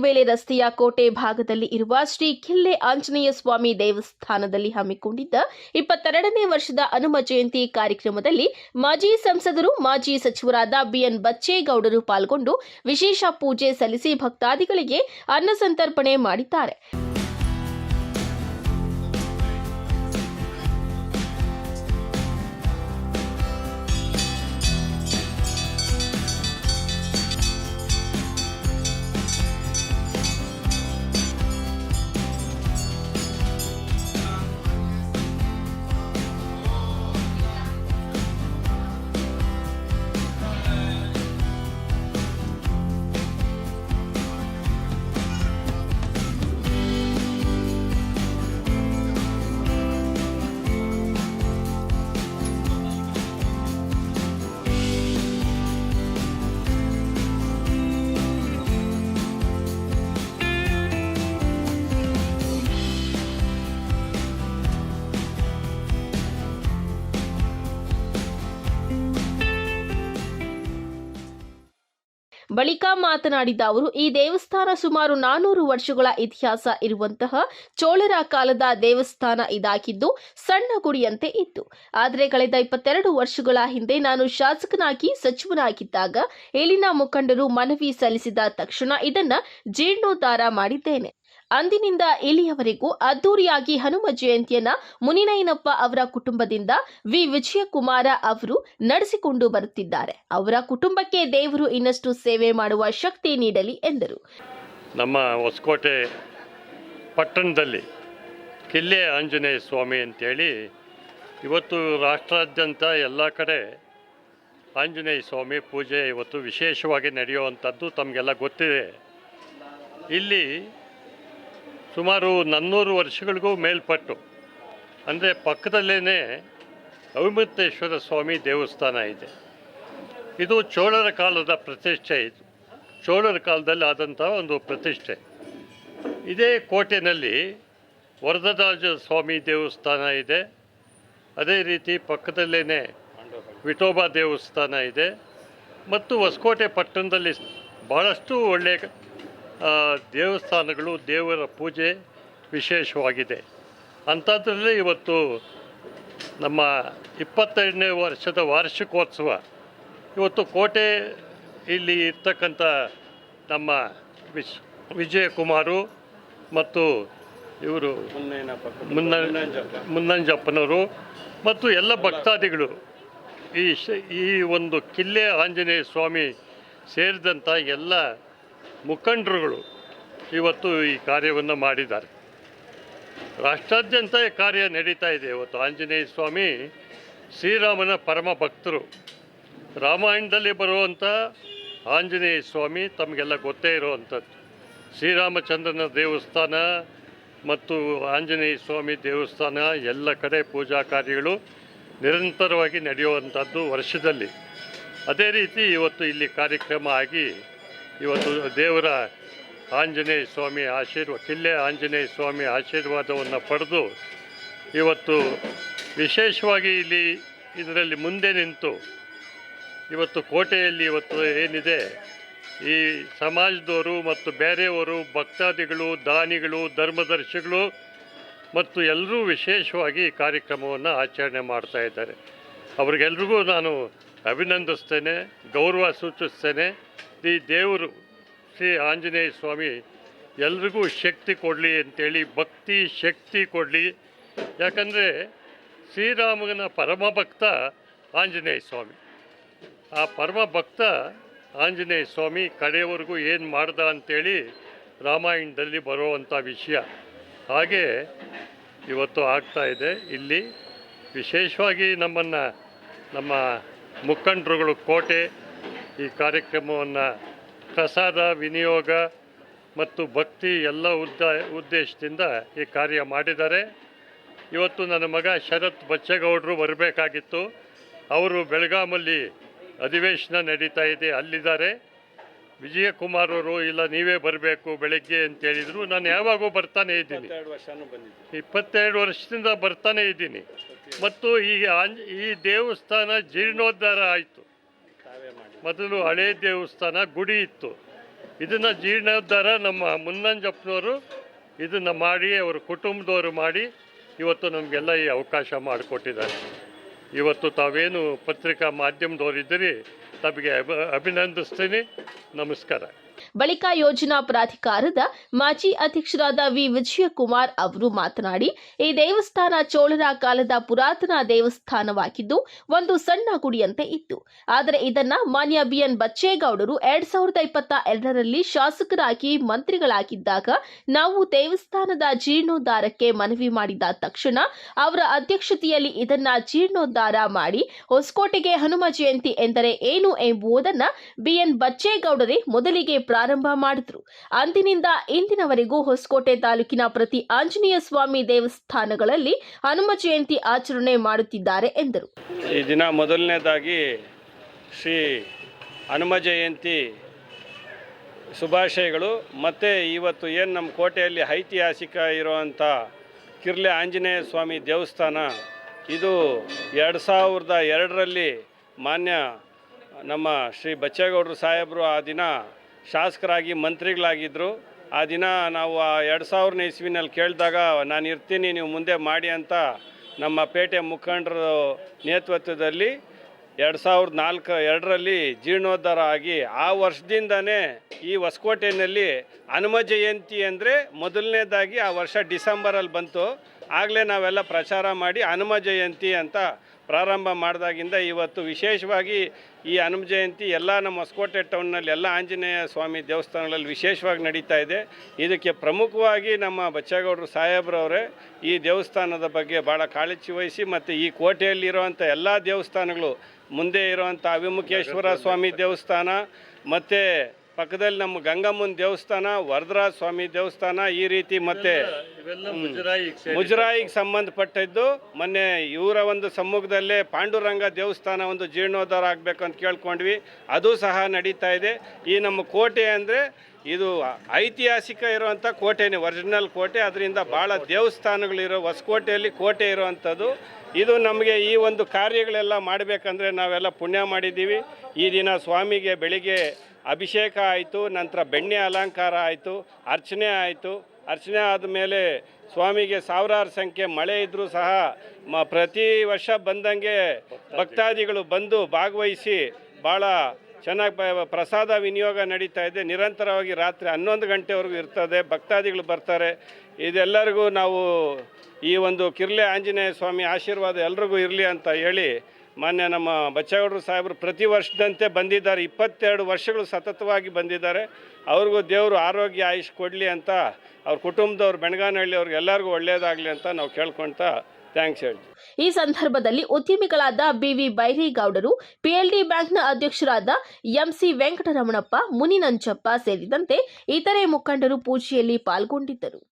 ಸೂಲಿಬೇಲೆ ರಸ್ತೆಯ ಕೋಟೆ ಭಾಗದಲ್ಲಿ ಇರುವ ಶ್ರೀ ಕಿಲ್ಲೆ ಆಂಜನೇಯ ಸ್ವಾಮಿ ದೇವಸ್ಥಾನದಲ್ಲಿ ಹಮ್ಮಿಕೊಂಡಿದ್ದ ಇಪ್ಪತ್ತೆರಡನೇ ವರ್ಷದ ಹನುಮ ಜಯಂತಿ ಕಾರ್ಯಕ್ರಮದಲ್ಲಿ ಮಾಜಿ ಸಂಸದರು, ಮಾಜಿ ಸಚಿವರಾದ ಬಿಎನ್ ಬಚ್ಚೇಗೌಡರು ಪಾಲ್ಗೊಂಡು ವಿಶೇಷ ಪೂಜೆ ಸಲ್ಲಿಸಿ ಭಕ್ತಾದಿಗಳಿಗೆ ಅನ್ನ ಸಂತರ್ಪಣೆ ಮಾಡಿದ್ದಾರೆ. ಬಳಿಕ ಮಾತನಾಡಿದ ಅವರು, ಈ ದೇವಸ್ಥಾನ ಸುಮಾರು ನಾನೂರು ವರ್ಷಗಳ ಇತಿಹಾಸ ಇರುವಂತಹ ಚೋಳರ ಕಾಲದ ದೇವಸ್ಥಾನ ಇದಾಗಿದ್ದು ಸಣ್ಣ ಗುಡಿಯಂತೆ ಇತ್ತು. ಆದರೆ ಕಳೆದ ಇಪ್ಪತ್ತೆರಡು ವರ್ಷಗಳ ಹಿಂದೆ ನಾನು ಶಾಸಕನಾಗಿ ಸಚಿವನಾಗಿದ್ದಾಗ, ಇಲ್ಲಿನ ಮುಖಂಡರು ಮನವಿ ಸಲ್ಲಿಸಿದ ತಕ್ಷಣ ಇದನ್ನ ಜೀರ್ಣೋದ್ಧಾರ ಮಾಡಿದ್ದೇನೆ. ಅಂದಿನಿಂದ ಇಲ್ಲಿಯವರೆಗೂ ಅದ್ದೂರಿಯಾಗಿ ಹನುಮ ಜಯಂತಿಯನ್ನ ಮುನಿನಯ್ಯನಪ್ಪ ಅವರ ಕುಟುಂಬದಿಂದ ವಿ. ವಿಜಯಕುಮಾರ ಅವರು ನಡೆಸಿಕೊಂಡು ಬರುತ್ತಿದ್ದಾರೆ. ಅವರ ಕುಟುಂಬಕ್ಕೆ ದೇವರು ಇನ್ನಷ್ಟು ಸೇವೆ ಮಾಡುವ ಶಕ್ತಿ ನೀಡಲಿ ಎಂದರು. ನಮ್ಮ ಹೊಸಕೋಟೆ ಪಟ್ಟಣದಲ್ಲಿ ಕಿಲ್ಲೆ ಆಂಜನೇಯ ಸ್ವಾಮಿ ಅಂತೇಳಿ ಇವತ್ತು ರಾಷ್ಟ್ರಾದ್ಯಂತ ಎಲ್ಲ ಕಡೆ ಆಂಜನೇಯ ಸ್ವಾಮಿ ಪೂಜೆ ಇವತ್ತು ವಿಶೇಷವಾಗಿ ನಡೆಯುವಂಥದ್ದು ತಮಗೆಲ್ಲ ಗೊತ್ತಿದೆ. ಇಲ್ಲಿ ಸುಮಾರು ನಾನ್ನೂರು ವರ್ಷಗಳಿಗೂ ಮೇಲ್ಪಟ್ಟು, ಅಂದರೆ ಪಕ್ಕದಲ್ಲೇ ಅವಿಮತೇಶ್ವರ ಸ್ವಾಮಿ ದೇವಸ್ಥಾನ ಇದೆ. ಇದು ಚೋಳರ ಕಾಲದ ಪ್ರತಿಷ್ಠೆ ಇದು. ಚೋಳರ ಕಾಲದಲ್ಲಿ ಆದಂಥ ಒಂದು ಪ್ರತಿಷ್ಠೆ. ಇದೇ ಕೋಟೆಯಲ್ಲಿ ವರದರಾಜ ಸ್ವಾಮಿ ದೇವಸ್ಥಾನ ಇದೆ. ಅದೇ ರೀತಿ ಪಕ್ಕದಲ್ಲೇ ವಿಠೋಬಾ ದೇವಸ್ಥಾನ ಇದೆ. ಮತ್ತು ಹೊಸಕೋಟೆ ಪಟ್ಟಣದಲ್ಲಿ ಭಾಳಷ್ಟು ಒಳ್ಳೆಯ ದೇವಸ್ಥಾನಗಳು ದೇವರ ಪೂಜೆ ವಿಶೇಷವಾಗಿದೆ. ಅಂಥದ್ರಲ್ಲೇ ಇವತ್ತು ನಮ್ಮ ಇಪ್ಪತ್ತೆರಡನೇ ವರ್ಷದ ವಾರ್ಷಿಕೋತ್ಸವ. ಇವತ್ತು ಕೋಟೆ ಇಲ್ಲಿ ಇರ್ತಕ್ಕಂಥ ನಮ್ಮ ವಿಶ್, ವಿಜಯಕುಮಾರು ಮತ್ತು ಇವರು ಮುನ್ನ, ಮುನ್ನಂಜಪ್ಪನವರು ಮತ್ತು ಎಲ್ಲ ಭಕ್ತಾದಿಗಳು. ಈ ಶ, ಈ ಒಂದು ಕಿಲ್ಲೆ ಆಂಜನೇಯ ಸ್ವಾಮಿ ಸೇರಿದಂಥ ಎಲ್ಲ ಮುಖಂಡರುಗಳು ಇವತ್ತು ಈ ಕಾರ್ಯವನ್ನು ಮಾಡಿದ್ದಾರೆ. ರಾಷ್ಟ್ರಾದ್ಯಂತ ಕಾರ್ಯ ನಡೀತಾ ಇದೆ. ಇವತ್ತು ಆಂಜನೇಯ ಸ್ವಾಮಿ, ಶ್ರೀರಾಮನ ಪರಮ ಭಕ್ತರು, ರಾಮಾಯಣದಲ್ಲಿ ಬರುವಂಥ ಆಂಜನೇಯ ಸ್ವಾಮಿ ತಮಗೆಲ್ಲ ಗೊತ್ತೇ ಇರುವಂಥದ್ದು. ಶ್ರೀರಾಮಚಂದ್ರನ ದೇವಸ್ಥಾನ ಮತ್ತು ಆಂಜನೇಯ ಸ್ವಾಮಿ ದೇವಸ್ಥಾನ ಎಲ್ಲ ಕಡೆ ಪೂಜಾ ಕಾರ್ಯಗಳು ನಿರಂತರವಾಗಿ ನಡೆಯುವಂಥದ್ದು ವರ್ಷದಲ್ಲಿ. ಅದೇ ರೀತಿ ಇವತ್ತು ಇಲ್ಲಿ ಕಾರ್ಯಕ್ರಮ ಆಗಿ ಇವತ್ತು ದೇವರ ಆಂಜನೇಯ ಸ್ವಾಮಿ ಆಶೀರ್ವಾದ ಕಿಲ್ಲೆ ಆಂಜನೇಯ ಸ್ವಾಮಿ ಆಶೀರ್ವಾದವನ್ನು ಪಡೆದು ಇವತ್ತು ವಿಶೇಷವಾಗಿ ಇಲ್ಲಿ ಇದರಲ್ಲಿ ಮುಂದೆ ನಿಂತು ಇವತ್ತು ಕೋಟೆಯಲ್ಲಿ ಇವತ್ತು ಏನಿದೆ, ಈ ಸಮಾಜದವರು ಮತ್ತು ಬೇರೆಯವರು, ಭಕ್ತಾದಿಗಳು, ದಾನಿಗಳು, ಧರ್ಮದರ್ಶಿಗಳು ಮತ್ತು ಎಲ್ಲರೂ ವಿಶೇಷವಾಗಿ ಈ ಕಾರ್ಯಕ್ರಮವನ್ನು ಆಚರಣೆ ಮಾಡ್ತಾ ಇದ್ದಾರೆ. ಅವ್ರಿಗೆಲ್ರಿಗೂ ನಾನು ಅಭಿನಂದಿಸ್ತೇನೆ, ಗೌರವ ಸೂಚಿಸ್ತೇನೆ. ಈ ದೇವರು ಶ್ರೀ ಆಂಜನೇಯ ಸ್ವಾಮಿ, ಎಲ್ರಿಗೂ ಶಕ್ತಿ ಕೊಡಲಿ ಅಂತೇಳಿ, ಭಕ್ತಿ ಶಕ್ತಿ ಕೊಡಲಿ. ಯಾಕಂದರೆ ಶ್ರೀರಾಮನ ಪರಮ ಭಕ್ತ ಆಂಜನೇಯ ಸ್ವಾಮಿ. ಆ ಪರಮ ಭಕ್ತ ಆಂಜನೇಯ ಸ್ವಾಮಿ ಕಡೆಯವರೆಗೂ ಏನು ಮಾಡ್ದ ಅಂತೇಳಿ ರಾಮಾಯಣದಲ್ಲಿ ಬರುವಂಥ ವಿಷಯ. ಹಾಗೆ ಇವತ್ತು ಆಗ್ತಾ ಇದೆ. ಇಲ್ಲಿ ವಿಶೇಷವಾಗಿ ನಮ್ಮನ್ನು, ನಮ್ಮ ಮುಖಂಡರುಗಳು ಕೋಟೆ ಈ ಕಾರ್ಯಕ್ರಮವನ್ನು ಪ್ರಸಾದ ವಿನಿಯೋಗ ಮತ್ತು ಭಕ್ತಿ ಎಲ್ಲ ಉದ್ದ ಉದ್ದೇಶದಿಂದ ಈ ಕಾರ್ಯ ಮಾಡಿದ್ದಾರೆ. ಇವತ್ತು ನನ್ನ ಮಗ ಶರತ್ ಬಚ್ಚೇಗೌಡರು ಬರಬೇಕಾಗಿತ್ತು. ಅವರು ಬೆಳಗಾಮಲ್ಲಿ ಅಧಿವೇಶನ ನಡೀತಾ ಇದೆ ಅಲ್ಲಿದ್ದಾರೆ. ವಿಜಯಕುಮಾರ್ ಅವರು ಇಲ್ಲ ನೀವೇ ಬರಬೇಕು ಬೆಳಗ್ಗೆ ಅಂತ ಹೇಳಿದರು. ನಾನು ಯಾವಾಗೂ ಬರ್ತಾನೆ ಇದ್ದೀನಿ. ಇಪ್ಪತ್ತೆರಡು ವರ್ಷದಿಂದ ಬರ್ತಾನೆ ಇದ್ದೀನಿ. ಮತ್ತು ಈ ಈ ದೇವಸ್ಥಾನ ಜೀರ್ಣೋದ್ಧಾರ ಆಯಿತು. ಮೊದಲು ಹಳೇ ದೇವಸ್ಥಾನ, ಗುಡಿ ಇತ್ತು. ಇದನ್ನು ಜೀರ್ಣೋದ್ಧಾರ ನಮ್ಮ ಮುನ್ನಂಜಪ್ಪನವರು ಇದನ್ನು ಮಾಡಿ, ಅವರ ಕುಟುಂಬದವರು ಮಾಡಿ ಇವತ್ತು ನಮಗೆಲ್ಲ ಈ ಅವಕಾಶ ಮಾಡಿಕೊಟ್ಟಿದ್ದಾರೆ. ಇವತ್ತು ತಾವೇನು ಪತ್ರಿಕಾ ಮಾಧ್ಯಮದವರಿದ್ದೀರಿ, ತಮಗೆ ಅಭ, ಅಭಿನಂದಿಸ್ತೀನಿ. ನಮಸ್ಕಾರ. ಬಳಿಕ ಯೋಜನಾ ಪ್ರಾಧಿಕಾರದ ಮಾಜಿ ಅಧ್ಯಕ್ಷರಾದ ವಿ. ವಿಜಯಕುಮಾರ್ ಅವರು ಮಾತನಾಡಿ, ಈ ದೇವಸ್ಥಾನ ಚೋಳರ ಕಾಲದ ಪುರಾತನ ದೇವಸ್ಥಾನವಾಗಿದ್ದು, ಒಂದು ಸಣ್ಣ ಗುಡಿಯಂತೆ ಇತ್ತು. ಆದರೆ ಇದನ್ನ ಮಾನ್ಯ ಬಿಎನ್ ಬಚ್ಚೇಗೌಡರು ಎರಡ್ ಸಾವಿರದ ಇಪ್ಪತ್ತ ಎರಡರಲ್ಲಿ ಶಾಸಕರಾಗಿ ಮಂತ್ರಿಗಳಾಗಿದ್ದಾಗ, ನಾವು ದೇವಸ್ಥಾನದ ಜೀರ್ಣೋದ್ಧಾರಕ್ಕೆ ಮನವಿ ಮಾಡಿದ ತಕ್ಷಣ ಅವರ ಅಧ್ಯಕ್ಷತೆಯಲ್ಲಿ ಇದನ್ನ ಜೀರ್ಣೋದ್ಧಾರ ಮಾಡಿ ಹೊಸಕೋಟೆಗೆ ಹನುಮ ಜಯಂತಿ ಎಂದರೆ ಏನು ಎಂಬುದನ್ನ ಬಿಎನ್ ಬಚ್ಚೇಗೌಡರೇ ಮೊದಲಿಗೆ ಪ್ರಾರಂಭ ಮಾಡಿದ್ರು. ಅಂದಿನಿಂದ ಇಂದಿನವರೆಗೂ ಹೊಸಕೋಟೆ ತಾಲೂಕಿನ ಪ್ರತಿ ಆಂಜನೇಯ ಸ್ವಾಮಿ ದೇವಸ್ಥಾನಗಳಲ್ಲಿ ಹನುಮ ಜಯಂತಿ ಆಚರಣೆ ಮಾಡುತ್ತಿದ್ದಾರೆ ಎಂದರು. ಈ ದಿನ ಮೊದಲನೇದಾಗಿ ಶ್ರೀ ಹನುಮ ಜಯಂತಿ ಶುಭಾಶಯಗಳು. ಮತ್ತು ಇವತ್ತು ಏನು ನಮ್ಮ ಕೋಟೆಯಲ್ಲಿ ಐತಿಹಾಸಿಕ ಇರುವಂಥ ಕಿರ್ಲೆ ಆಂಜನೇಯ ಸ್ವಾಮಿ ದೇವಸ್ಥಾನ, ಇದು ಎರಡು ಸಾವಿರದ ಎರಡರಲ್ಲಿ ಮಾನ್ಯ ನಮ್ಮ ಶ್ರೀ ಬಚ್ಚೇಗೌಡರು ಸಾಹೇಬರು ಆ ದಿನ ಶಾಸಕರಾಗಿ ಮಂತ್ರಿಗಳಾಗಿದ್ದರು ಆ ದಿನ ನಾವು ಆ ಎರಡು ಸಾವಿರನೇ ಇಸ್ವಿನಲ್ಲಿ ಕೇಳಿದಾಗ, ನಾನು ಇರ್ತೀನಿ, ನೀವು ಮುಂದೆ ಮಾಡಿ ಅಂತ ನಮ್ಮ ಪೇಟೆ ಮುಖಂಡರ ನೇತೃತ್ವದಲ್ಲಿ ಎರಡು ಸಾವಿರದ ನಾಲ್ಕು, ಎರಡರಲ್ಲಿ ಜೀರ್ಣೋದ್ಧಾರ ಆಗಿ ಆ ವರ್ಷದಿಂದನೇ ಈ ಹೊಸಕೋಟೆಯಲ್ಲಿ ಹನುಮ ಜಯಂತಿ ಅಂದರೆ ಮೊದಲನೇದಾಗಿ ಆ ವರ್ಷ ಡಿಸೆಂಬರಲ್ಲಿ ಬಂತು. ಆಗಲೇ ನಾವೆಲ್ಲ ಪ್ರಚಾರ ಮಾಡಿ ಹನುಮ ಜಯಂತಿ ಅಂತ ಪ್ರಾರಂಭ ಮಾಡಿದಾಗಿಂದ ಇವತ್ತು ವಿಶೇಷವಾಗಿ ಈ ಹನುಮ ಜಯಂತಿ ಎಲ್ಲ ನಮ್ಮ ಹೊಸಕೋಟೆ ಟೌನ್ನಲ್ಲಿ ಎಲ್ಲ ಆಂಜನೇಯ ಸ್ವಾಮಿ ದೇವಸ್ಥಾನಗಳಲ್ಲಿ ವಿಶೇಷವಾಗಿ ನಡೀತಾ ಇದೆ. ಇದಕ್ಕೆ ಪ್ರಮುಖವಾಗಿ ನಮ್ಮ ಬಚ್ಚೇಗೌಡರು ಸಾಹೇಬ್ರವರೇ ಈ ದೇವಸ್ಥಾನದ ಬಗ್ಗೆ ಭಾಳ ಕಾಳಜಿ ವಹಿಸಿ ಮತ್ತು ಈ ಕೋಟೆಯಲ್ಲಿರುವಂಥ ಎಲ್ಲ ದೇವಸ್ಥಾನಗಳು ಮುಂದೆ ಇರುವಂಥ ಅವಿಮುಖೇಶ್ವರ ಸ್ವಾಮಿ ದೇವಸ್ಥಾನ, ಮತ್ತು ಪಕ್ಕದಲ್ಲಿ ನಮ್ಮ ಗಂಗಮ್ಮನ ದೇವಸ್ಥಾನ ವರದರಾಜ ಸ್ವಾಮಿ ದೇವಸ್ಥಾನ ಈ ರೀತಿ ಮತ್ತೆ ಮುಜರಾಯಿಗೆ ಸಂಬಂಧಪಟ್ಟಿದ್ದು. ಮೊನ್ನೆ ಇವರ ಒಂದು ಸಮ್ಮುಖದಲ್ಲೇ ಪಾಂಡುರಂಗ ದೇವಸ್ಥಾನ ಒಂದು ಜೀರ್ಣೋದ್ಧಾರ ಆಗಬೇಕು ಅಂತ ಕೇಳ್ಕೊಂಡ್ವಿ. ಅದು ಸಹ ನಡೀತಾ ಇದೆ. ಈ ನಮ್ಮ ಕೋಟೆ ಅಂದರೆ ಇದು ಐತಿಹಾಸಿಕ ಇರುವಂಥ ಕೋಟೆನೇ ಒರಿಜಿನಲ್ ಕೋಟೆ. ಅದರಿಂದ ಭಾಳ ದೇವಸ್ಥಾನಗಳಿರೋ ಹೊಸಕೋಟೆಯಲ್ಲಿ ಕೋಟೆ ಇರುವಂಥದ್ದು. ಇದು ನಮಗೆ ಈ ಒಂದು ಕಾರ್ಯಗಳೆಲ್ಲ ಮಾಡಬೇಕಂದ್ರೆ ನಾವೆಲ್ಲ ಪುಣ್ಯ ಮಾಡಿದ್ದೀವಿ. ಈ ದಿನ ಸ್ವಾಮಿಗೆ ಬೆಳಿಗ್ಗೆ ಅಭಿಷೇಕ ಆಯಿತು, ನಂತರ ಬೆಣ್ಣೆ ಅಲಂಕಾರ ಆಯಿತು, ಅರ್ಚನೆ ಆಯಿತು. ಅರ್ಚನೆ ಆದ ಮೇಲೆ ಸ್ವಾಮಿಗೆ ಸಾವಿರಾರು ಸಂಖ್ಯೆ ಮಳೆ ಇದ್ದರೂ ಸಹ ಮ ಪ್ರತಿ ವರ್ಷ ಬಂದಂಗೆ ಭಕ್ತಾದಿಗಳು ಬಂದು ಭಾಗವಹಿಸಿ ಭಾಳ ಚೆನ್ನಾಗಿ ಪ್ರಸಾದ ವಿನಿಯೋಗ ನಡೀತಾ ಇದೆ. ನಿರಂತರವಾಗಿ ರಾತ್ರಿ ಹನ್ನೊಂದು ಗಂಟೆವರೆಗೂ ಇರ್ತದೆ, ಭಕ್ತಾದಿಗಳು ಬರ್ತಾರೆ. ಇದೆಲ್ಲರಿಗೂ ನಾವು ಈ ಒಂದು ಕಿರ್ಲೆ ಆಂಜನೇಯ ಸ್ವಾಮಿ ಆಶೀರ್ವಾದ ಎಲ್ರಿಗೂ ಇರಲಿ ಅಂತ ಹೇಳಿ ಮಾನ್ಯ ನಮ್ಮ ಬಚ್ಚೇಗೌಡರು ಸಾಹೇಬರು ಪ್ರತಿ ವರ್ಷದಂತೆ ಬಂದಿದ್ದಾರೆ. ಇಪ್ಪತ್ತೆರಡು ವರ್ಷಗಳು ಸತತವಾಗಿ ಬಂದಿದ್ದಾರೆ. ಅವ್ರಿಗೂ ದೇವರು ಆರೋಗ್ಯ ಆಯುಷ್ ಕೊಡಲಿ ಅಂತ ಅವ್ರ ಕುಟುಂಬದವ್ರು ಬೆಣಗಾನಹಳ್ಳಿ ಅವ್ರಿಗೆ ಎಲ್ಲರಿಗೂ ಒಳ್ಳೆಯದಾಗಲಿ ಅಂತ ನಾವು ಕೇಳ್ಕೊಳ್ತಾ ಥ್ಯಾಂಕ್ಸ್ ಹೇಳಿ ಈ ಸಂದರ್ಭದಲ್ಲಿ ಉದ್ಯಮಿಗಳಾದ ಬಿವಿ ಬೈರೇಗೌಡರು, ಪಿಎಲ್ಡಿ ಬ್ಯಾಂಕ್ನ ಅಧ್ಯಕ್ಷರಾದ ಎಂಸಿ ವೆಂಕಟರಮಣಪ್ಪ, ಮುನಿನಂಚಪ್ಪ ಸೇರಿದಂತೆ ಇತರೆ ಮುಖಂಡರು ಪೂಜೆಯಲ್ಲಿ ಪಾಲ್ಗೊಂಡಿದ್ದರು.